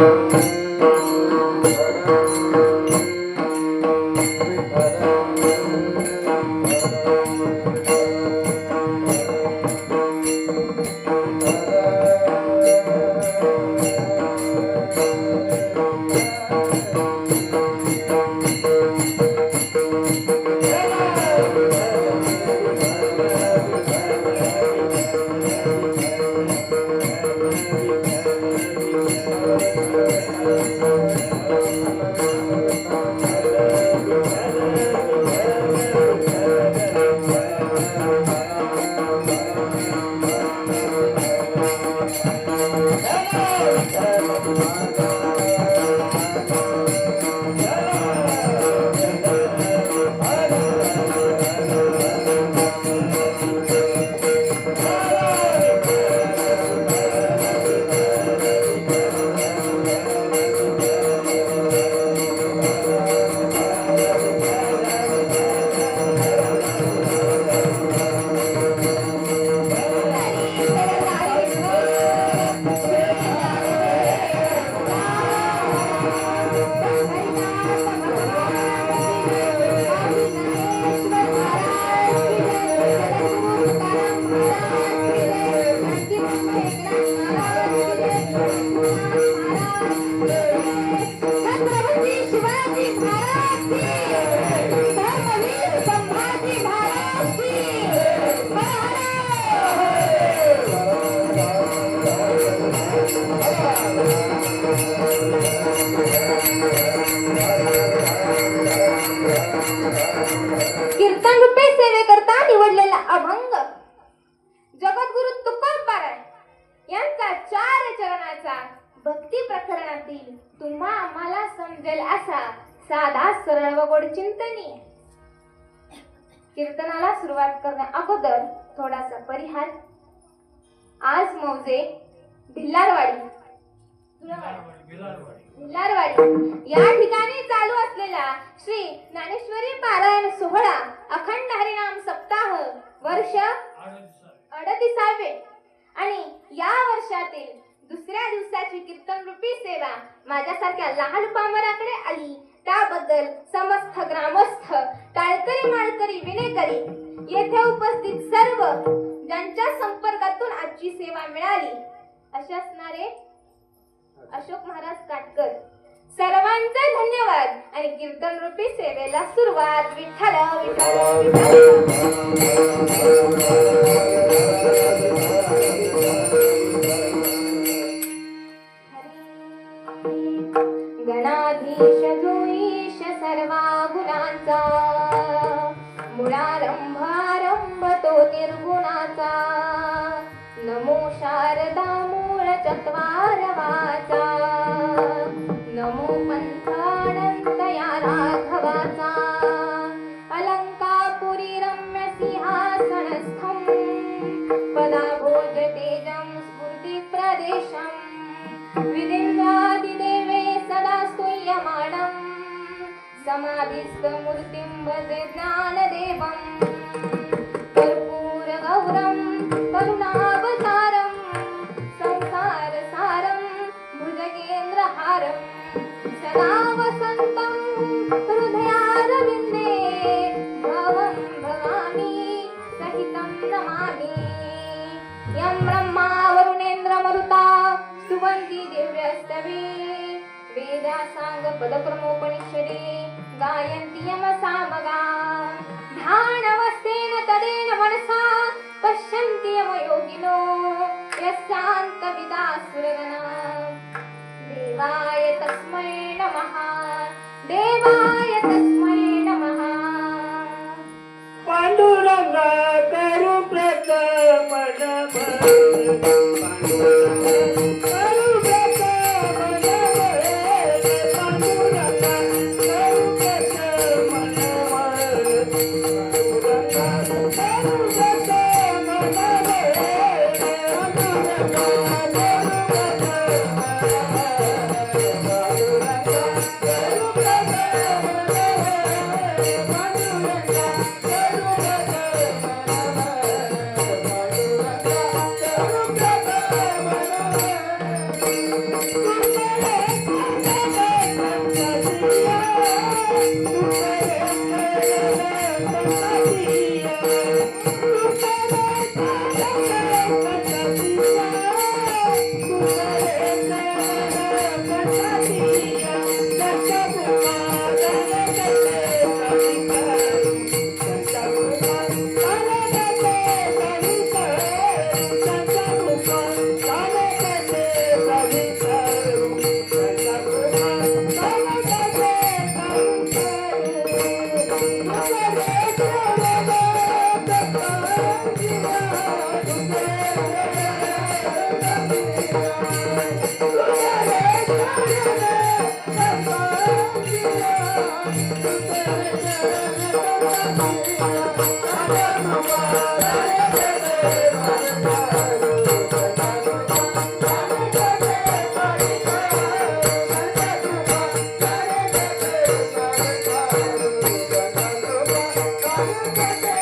Thank परिहार. आज मौजे भिल्लारवाडी. भिल्लारवाडी या ठिकाणी चालू असलेला श्री ज्ञानेश्वरी पारायण सोहळा अखंड हरिनाम सप्ताह वर्ष अडतीसावे आणि या वर्षातील दुसऱ्या दिवसाची कीर्तन रूपी सेवा माझ्यासारख्या लहान पामराकडे आली. त्याबद्दल समस्त ग्रामस्थ टाळकरी माळकरी विनेकरी येथे उपस्थित सर्व ज्यांच्या संपर्कातून आजची सेवा मिळाली असे असणारे अशोक महाराज काटकर. सर्वांचे धन्यवाद आणि कीर्तन रूपी सेवेला सुरुवात. विठ्ठल विठ्ठल विठ्ठल. चत्वार नमो पंथानंत राघवाचा. अलंकापुरी रम्य सिंहासनस्थं. पदा भोज तेजं स्फूर्ति प्रदेशम् सदा स्तूयमाणम् समाधिस्थमूर्तिं भजे ज्ञानदेवम् वेदासाङ्गपदक्रमोपणिषे गायन्ति यमसामगा। ध्यानवस्तेन तदेन मनसा पश्यन्ति यमयोगिनो योगिनो यस्यान्तपिता देवाय तस्मै नमः। Sim.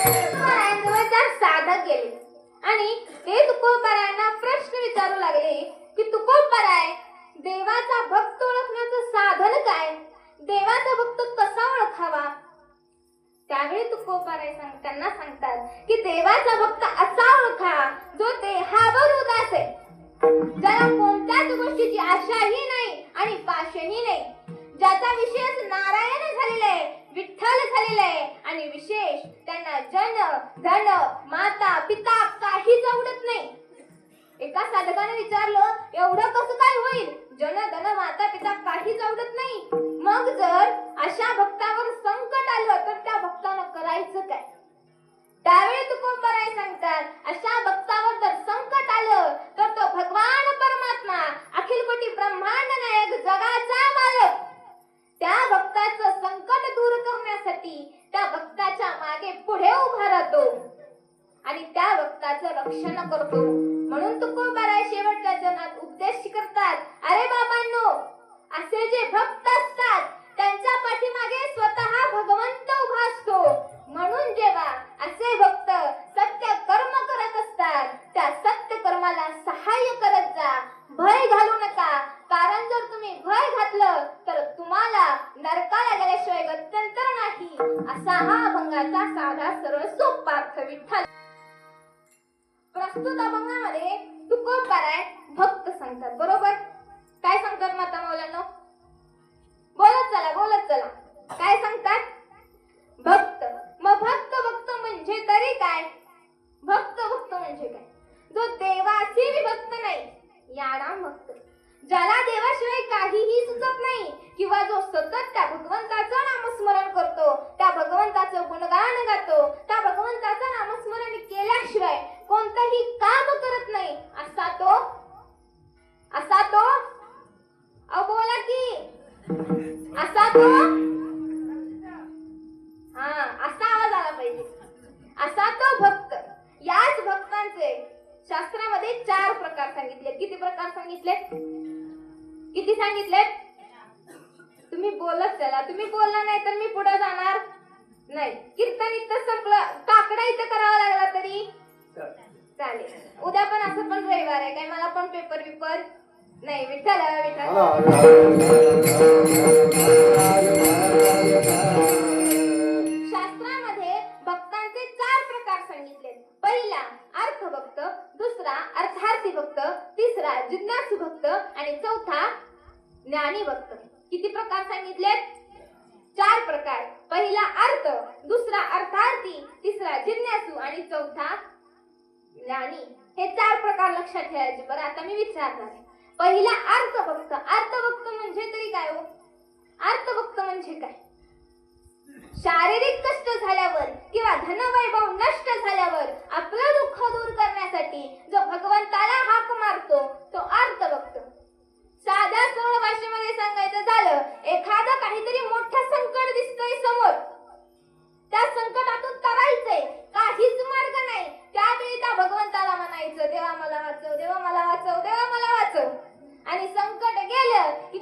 महाराजांजवळ साधक गेले. आणि ते तुकोबारायांना प्रश्न विचारू लागले की तुकोबाराय देवाचा भक्त ओळखण्याचं साधन काय? देवाचा भक्त कसा ओळखावा? त्यावेळी तुकोबाराय सांग त्यांना सांगतात की देवाचा भक्त असा ओळखा जो देहावर उदास आहे. ज्याला कोणत्याच गोष्टीची आशाही नाही आणि पाशही नाही. ज्याचा विशेष नारायण झालेला आहे विठ्ठल झालेला आहे आणि विशेष त्यांना जन धन माता पिता काहीच आवडत नाही. एका साधकाने विचारलं एवढं कसं काय होईल? जन धन माता पिता काहीच आवडत नाही. मग जर अशा भक्तावर संकट आलं तर त्या भक्तानं करायचं काय? त्यावेळी तुकोबराय सांगतात अशा भक्तावर जर संकट आलं तर तो भगवान परमात्मा अखिल कोटी ब्रह्मांड नायक जगाचा मालक त्या भक्ताचं संकट दूर करण्यासाठी त्या भक्ताच्या मागे पुढे उभा राहतो आणि त्या भक्ताचं रक्षण करतो. म्हणून तुकोबाराय शेवटच्या जनात उपदेश करतात. अरे बाबांनो असे जे भक्त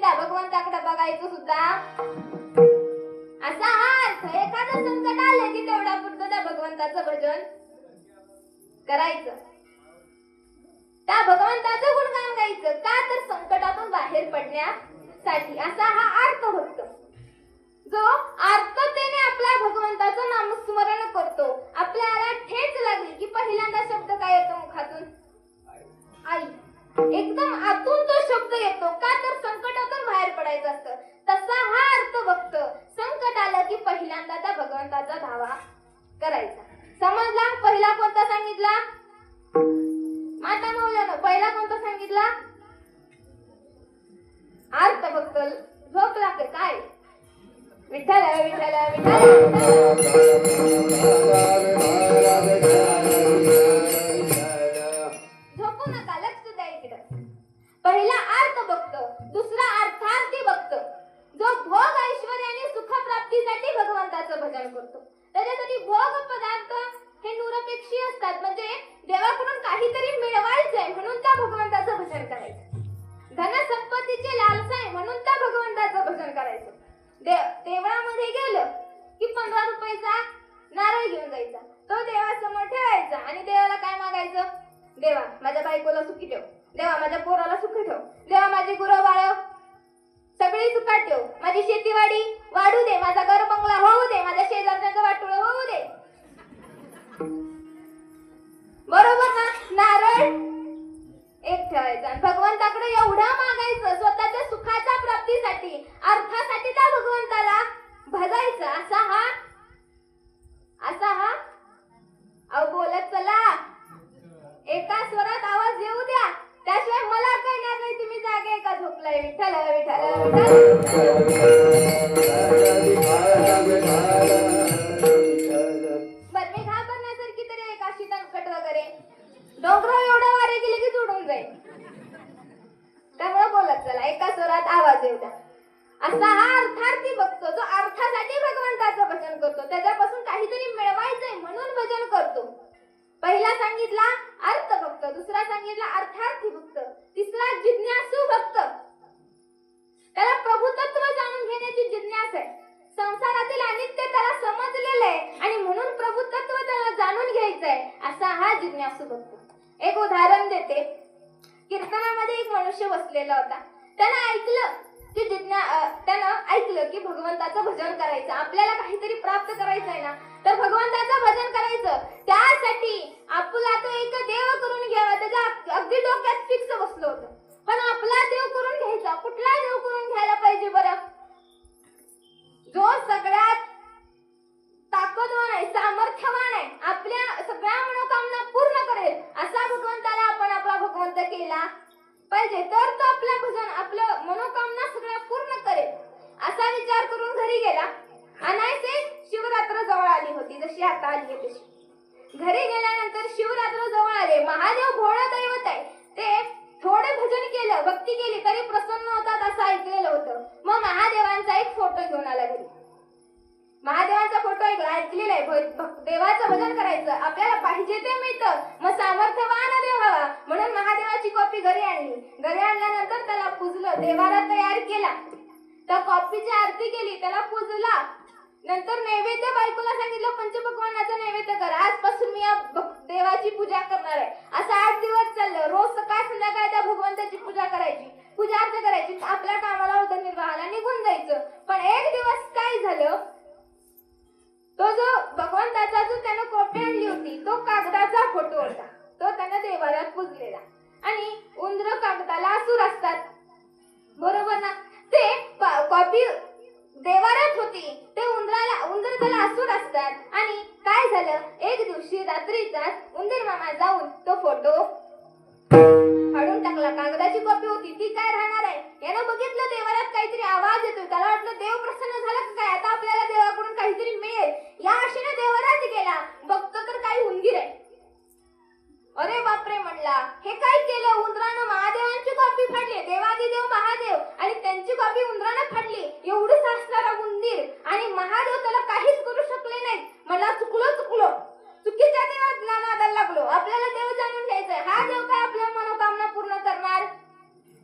त्या भगवंताकडे बघायचं सुद्धा. असा हा अर्थ एखादं संकट आलं की तेवढा पुरतं त्या भगवंताचं भजन करायचं. त्या भगवंताचं गुणगान गायचं. का तर संकटातून बाहेर पडण्यासाठी. असा हा अर्थ होतो जो आर्ततेने आपल्या भगवंताचं नामस्मरण करतो. आपल्याला ठेच लागली की पहिल्यांदा शब्द काय येतो मुखातून? आई. एकदम आतून तो शब्द येतो. का तर संकटातून बाहेर पडायचं असतं. तसा हा अर्थ बघत संकट आलं की पहिल्यांदा त्या भगवंताचा धावा करायचा. समजला? पहिला कोणता सांगितला? माता मौल्यानं पहिला कोणता सांगितला? अर्थ बघत झोप लागते. काय? विठ्ठल विठ्ठल विठ्ठल. ठेवायचा आणि भगवंताकडे एवढं मागायचं स्वतःच्या सुखाच्या प्राप्तीसाठी अर्थासाठी त्या भगवंताला भजायचं. असा हा असा हा. अहो बोलत चला. एका स्वरात आवाज येऊ द्या. त्याशिवाय मला कळणार नाही तुम्ही जागे का झोपलाय. विठ्ठल विठ्ठल विठ्ठल. मी घाबरण्यासारखी तरी एक अशी तनकट वगैरे? डोंगर एवढं वारे गेले की सोडून जाईल. त्यामुळे बोलत चला. एका स्वरात आवाज येऊ द्या. असा हा अर्थार्थी बघतो जो अर्थासाठी भगवंताचं भजन करतो. त्याच्यापासून काहीतरी मिळवायचंय म्हणून भजन करतो. पहिला सांगितला अर्थ भक्त दुसरा सांगितला अर्थार्थी भक्त तिसरा जिज्ञासू भक्त. त्याला प्रभुतत्व जाणून घेण्याची जिज्ञास आहे. संसारातील अनित्य त्याला समजलेलं आहे आणि म्हणून प्रभुतत्व त्याला जाणून घ्यायचंय. असा हा जिज्ञासू भक्त. एक उदाहरण देते. कीर्तनामध्ये एक मनुष्य बसलेला होता. त्यानं ऐकलं की जिज्ञा त्यानं ऐकलं की भगवंताचं भजन करायचं. आपल्याला काहीतरी प्राप्त करायचं आहे ना. तर भगवंताचं भजन करायचं. त्यासाठी आपला तो एक देव करून घ्यावा. त्याच्या अगदी डोक्यात फिक्स बसलो होतं. पण आपला देव करून घ्यायचा. कुठला देव करून घ्यायला पाहिजे बरं? जो सगळ्यात ताकदवान आहे सामर्थ्यवान आहे आपल्या सगळ्या मनोकामना पूर्ण करेल असा भगवंताला आपण आपला भगवंत केला पाहिजे. तर तो आपलं भजन आपलं मनोकामना सगळ्या पूर्ण करेल असा विचार करून घरी गेला. अनायसे शिवरात्र जवळ आली होती जशी आता आली आहे तशी. घरी गेल्यानंतर शिवरात्र जवळ आले. महादेव भोळा दैवत आहे. ते थोडे भजन केलं भक्ती केली तरी प्रसन्न होतात असं ऐकलेलं होतं. मग महादेवांचा एक फोटो घेऊन आला घरी. महादेवाचा फोटो ऐकला ऐकलेला आहे देवाचं भजन करायचं. आपल्याला पाहिजे ते मिळतं. मग सामर्थ्यवान देव म्हणून महादेवाची कॉपी घरी आणली. घरी आणल्यानंतर त्याला पुजलं. देवाला तयार केला. त्या कॉपीची आरती केली. त्याला पुजला. नंतर नैवेद्य बायकोला सांगितलं पंचपक्वानाचा नैवेद्य कर. आजपासून मी या देवाची पूजा करणार आहे. असं आठ दिवस चाललं. रोज सकाळ संध्याकाळ त्या भगवंताची पूजा करायची. पूजा अर्थ करायची. आपल्या कामाला उदरनिर्वाहाला निघून जायचं. पण एक दिवस काय झालं? तो जो भगवंताचा जो त्यानं कॉपी आणली होती तो कागदाचा फोटो होता. तो त्यानं देवालयात पुजलेला. आणि उंदर कागदाला असुर असतात. बरोबर ना? ते कॉपी देवाऱ्यात होती ते उंदराला उंदर त्याला असुर असतात. आणि काय झालं? एक दिवशी रात्रीचा उंदीर मामा जाऊन तो फोटो त्याला कागदाची कॉपी होती ती काय राहणार आहे? यानं बघितलं देवाऱ्यात काहीतरी आवाज येतोय. त्याला वाटलं देव प्रसन्न झाला का काय? आता आपल्याला देवाकडून काहीतरी मिळेल. या आशेने देवाऱ्यात गेला. बघतो तर काही उंदीर आहे. अरे बापरे म्हणला हे काय केलं? उंदरानं महादेवांची कॉपी फाडली देवादिदेव महादेव. आणि त्यांची कॉपी उंदरानं फाडली. एवढंच असणारा उंदीर. आणि महादेव त्याला काहीच करू शकले नाहीत. मला चुकलो चुकलो. चुकीच्या देवाला नादाला लागलो. आपल्याला देव जाणून घ्यायचंय. हा देव काय आपल्या मनोकामना पूर्ण करणार?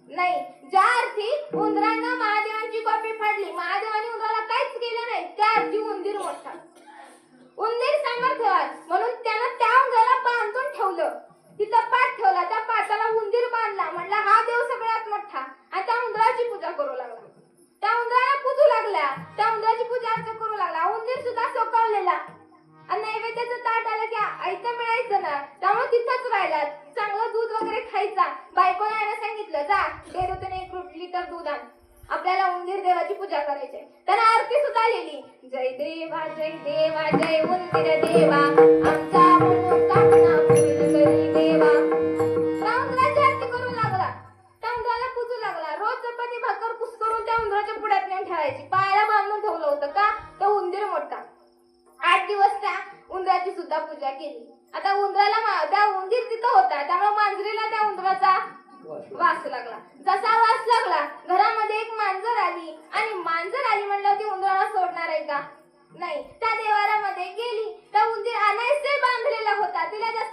नाही. ज्या अर्थी उंदरांना महादेवांची कॉपी फाडली महादेवाने उंदराला काहीच केलं नाही त्या अर्थी उंदीर मोठा. उंदीर सामर्थ्यवान. म्हणून त्यानं त्या उंदराला बांधून ठेवलं. तिथं पाठ ठेवला. त्या पाटाला उंदीर बांधला. म्हटला हा देव सगळ्यात मोठा. आणि त्या उंदराची पूजा करू मिळायचं तिथंच राहिला चांगलं दूध वगैरे खायचा. बायकोला यानं सांगितलं जा डेरोतून एक लिटर दूध आण. आपल्याला उंदीर देवाची पूजा करायची आहे. त्यानं आरती सुद्धा लिहिली जय देवा जय देवा जय उंदीर देवा. आमच्या मनोकामना पूर्ण करी देवा. त्या आरती करू लागला. त्या उंदराला पूजू लागला. रोज चपाती भाकर कुस करून त्या उंदराच्या पुढ्यात नेऊन ठेवायची. पायाला बांधून ठेवलं होतं का? तो उंदीर मोठा आठ दिवस त्या उंदराची सुद्धा पूजा केली. आता उंदराला त्या उंदीर तिथं होता त्यामुळे मांजरीला त्या उंदराचा वास लागला. जसा वास लागला घरामध्ये एक मांजर आली आणि मांजर आली म्हणलं ती उंदराला सोडणार आहे का? नाही. त्या देवारामध्ये गेली त्या उंदीर अनायसे बांधलेला होता. तिला जास्त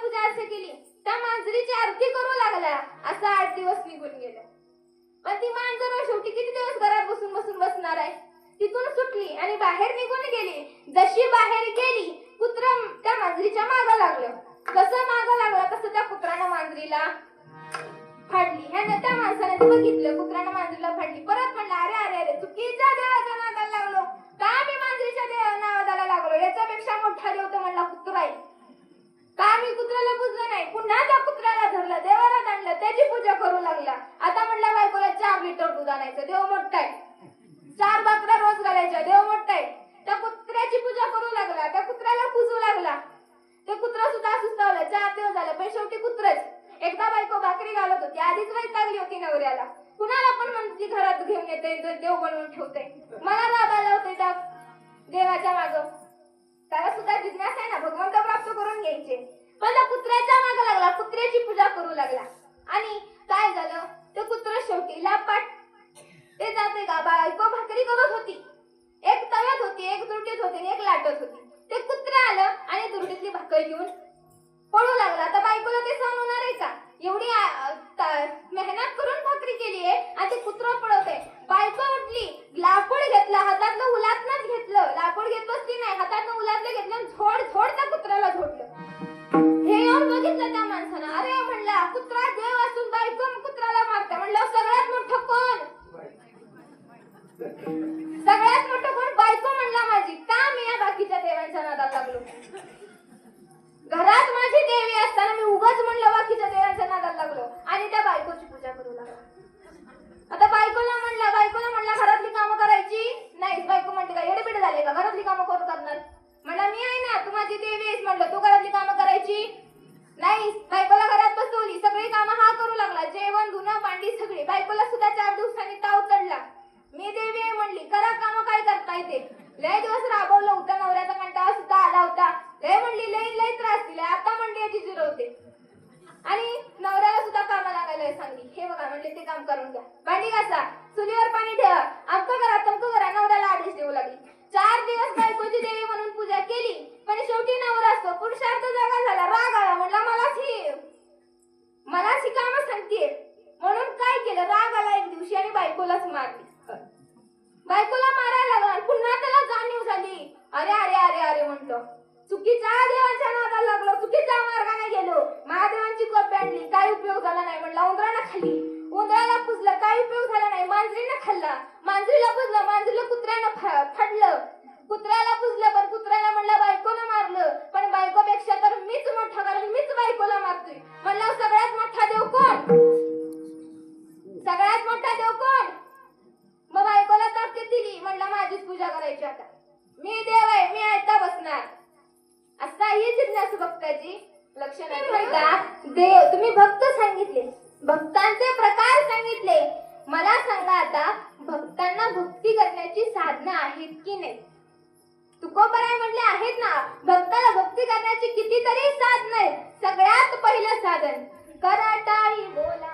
पूजा असे केली. त्या मांजरीची आरती करू लागला असा आठ दिवस निघून गेले. पण ती मांजर हो शेवटी किती दिवस घरात बसून बसून बसणार आहे? तिथून सुटली आणि बाहेर निघून गेली. जशी बाहेर गेली कुत्र त्या मांजरीच्या मागं लागलं. कसं मागं लागलं? तसं त्या कुत्रानं मांजरीला फाडली. ह्यानं त्या माणसाने बघितलं. कुत्रानं मांजरीला फाडली. परत म्हणलं अरे अरे अरे चुकीच्या देवाच्या नादाला लागलो. का मी मांजरीच्या देवा नादाला लागलो? याच्यापेक्षा मोठा देव तर म्हणला कुत्रा आहे. का मी कुत्र्याला पुजलं नाही? पुन्हा त्या कुत्र्याला धरलं देवाला आणलं त्याची पूजा करू लागला. आता म्हणला बायकोला चार लिटर दूध आणायचं देव मोठा आहे. चार बाकऱ्या रोज घालायच्या देव मोठा आहे. त्या कुत्र्याची पूजा करू लागला त्या कुत्र्याला पुजू लागला. ते कुत्र सुद्धा सुस्तावलं चार दिवस झालं पण शेवटी कुत्रच. एकदा बायको भाकरी घालत होती आधीच वैतागली होती नवऱ्याला. कुणाला पण म्हणती घरात घेऊन येते देव बनवून ठेवते. मला राबायला आला होते त्या देवाच्या मागं. त्याला सुद्धा बिझनेस आहे ना भगवंत प्राप्त करून घ्यायचे. पण त्या कुत्र्याच्या माग लागला कुत्र्याची पूजा करू लागला. आणि काय झालं? ते कुत्र शेवटी लापाट. ते जाते का बायको भाकरी करत होती. एक तव्यात होती एक तुरटीत होती आणि एक लाटत होती. ते कुत्र आलं आणि तुरटीतली भाकर घेऊन पळू लागला. तर बायकोला ते सहन होणार आहे का? एवढी मेहनत करून भाकरी केली आहे आणि ते कुत्र पळवते. बायको उठली लाकूड घेतलं हातातलं उलातनच घेतलं. लाकूड घेत बसली नाही हातातलं उलातलं घेतलं झोड झोड त्या कुत्र्याला झोडलं. हे येऊन बघितलं त्या माणसानं. अरे म्हणला कुत्रा देव असून बायको कुत्राला मारते? म्हणलं सगळ्यात मोठं कोण? सगळ्यात मोठं कोण? बायको म्हणला माझी. का मी या बाकीच्या देवांच्या नादात लागलो घरात माझी देवी असताना मी उगाच म्हणलं बाकीच्या देवांच्या नादात लागलो आणि त्या बायकोची पूजा करू लागलो आता बायकोला म्हणलं बायकोला म्हणलं घरातली कामं करायची नाही बायको म्हणते का एडबिड झाले का घरातली कामं कोण करणार म्हणलं मी आहे ना तू माझी देवी आहेस म्हणलं तू घरातली कामं करायची नाही बायकोला घरात बसवली सगळी कामं हा करू लागला जेवण धुणं भांडी सगळी बायकोला सुद्धा चार दिवसांनी ताव चढला मी देवी आहे म्हणली करा काम काय करता येते लय दिवस राबवलं होतं नवऱ्याचा कंटाळा सुद्धा आला होता लय म्हणली लय लय त्रास दिला आता म्हणली याची जिरवते आणि नवऱ्याला सुद्धा कामाला लागायला सांगली हे बघा म्हणले ते काम करून घ्या भांडी घासा चुलीवर पाणी ठेवा अमकं करा तमकं करा नवऱ्याला आदेश देऊ लागली चार दिवस बायकोची देवी म्हणून पूजा केली पण शेवटी नवरा असतो पुरुषार्थ जागा झाला राग आला म्हणला मलाच ही मलाच ही कामं सांगते म्हणून काय केलं राग आला एक दिवशी आणि बायकोलाच मारली बायकोला मारायला पहिलं कराटाई बोला.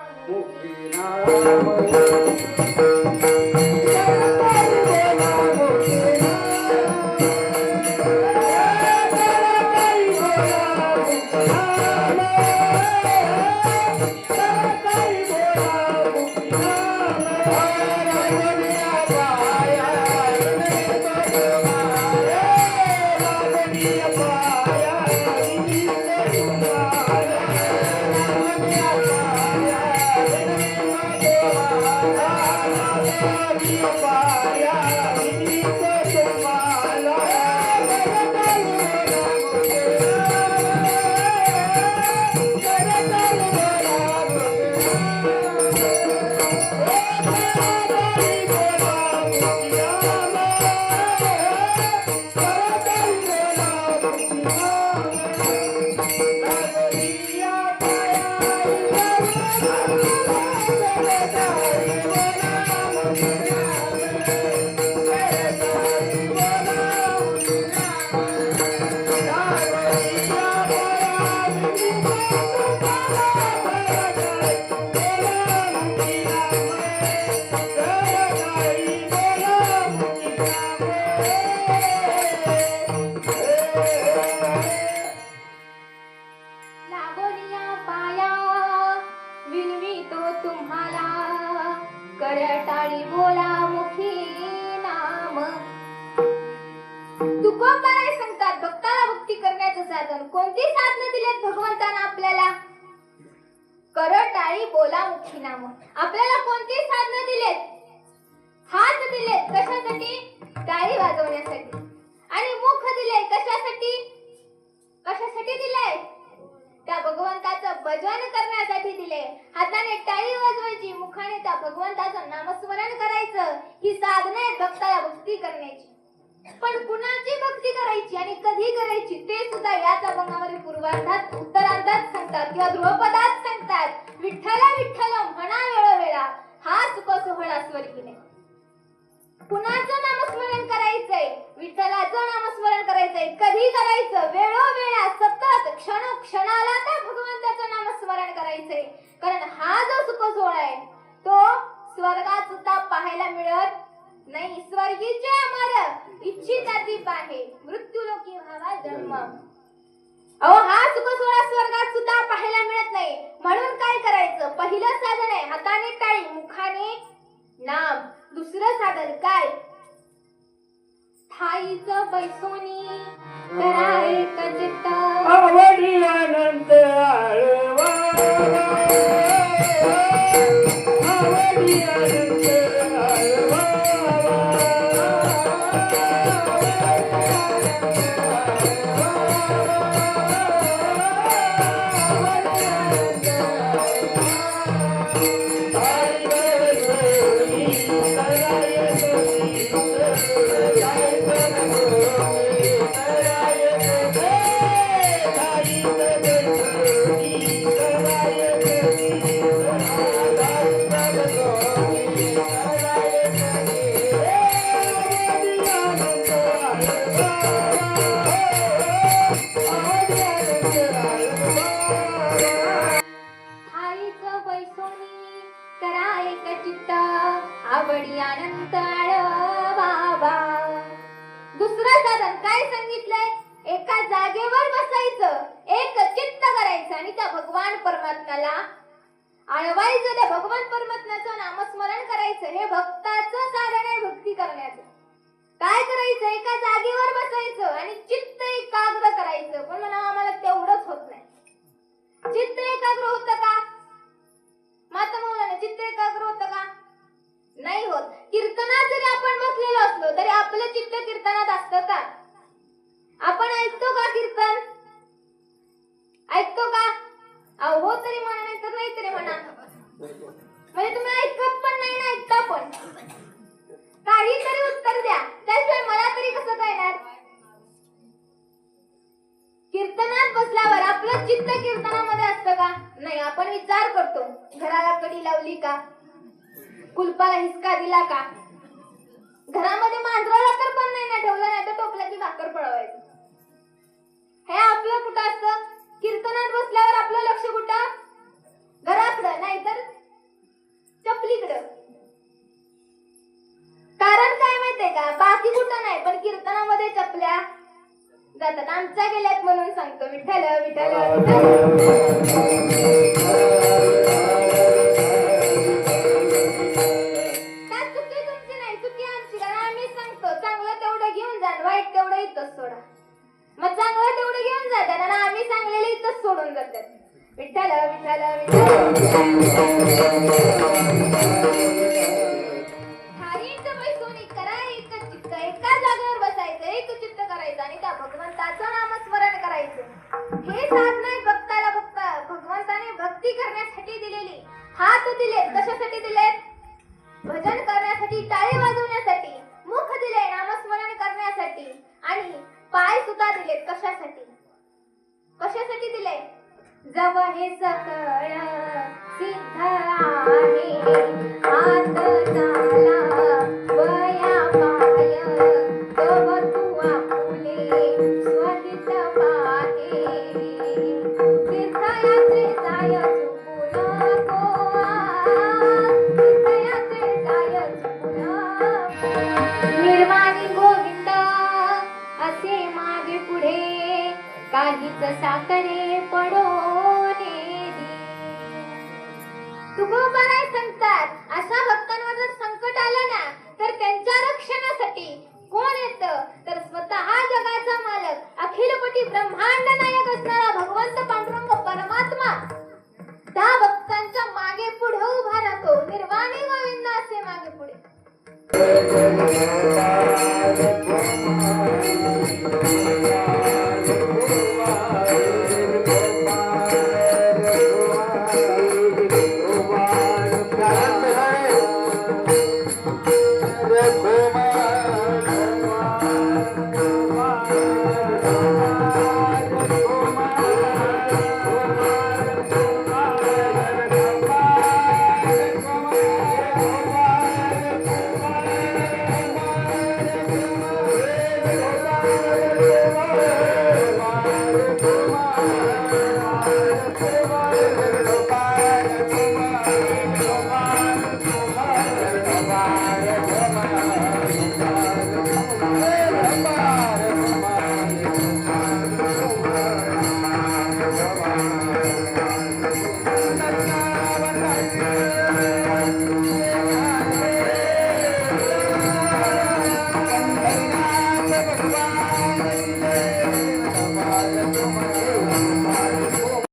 करटाळी बोला मुखी नाम. आपल्याला कोणती साधनं दिलेत? हात दिलेत कशासाठी? टाळी वाजवण्यासाठी. आणि मुख दिले कशासाठी? कशासाठी दिलंय त्या भगवंताचं भजन करण्यासाठी दिले हाताने टाळी वाजवायची मुखाने त्या भगवंताचं नामस्मरण करायचं. ही साधनं आहेत भक्ताला भक्ती करण्याची. पण कुणाची भक्ती करायची आणि कधी करायची ते सुद्धा याच अभंगामध्ये पूर्वार्धात उत्तरार्धात सांगतात किंवा ध्रुवपदात सांगतात. विठ्ठला विठ्ठल म्हणा वेळोवेळा. हा सुख सोहळा स्वर्गीने कुणाचं नामस्मरण करायचंय? विठ्ठलाचं नामस्मरण करायचंय. कधी करायचं? वेळोवेळा सतत क्षण क्षणाला त्या भगवंताचं नामस्मरण करायचंय. कारण हा जो सुख सोहळा आहे तो स्वर्गात सुद्धा पाहायला मिळत नाही स्वर्गीचे अमर. इच्छिताची आहे. मृत्यू लोकी व्हावा जन्म. अहो हा सुख स्वर्गात सुद्धा पाहायला मिळत नाही. म्हणून काय करायचं? पहिलं साधन आहे हाताने टाळी मुखाने नाम. दुसरं साधन काय? थाईच बैसोनी कराय कचित आवडी अनंत आळवा. आवडी अनंत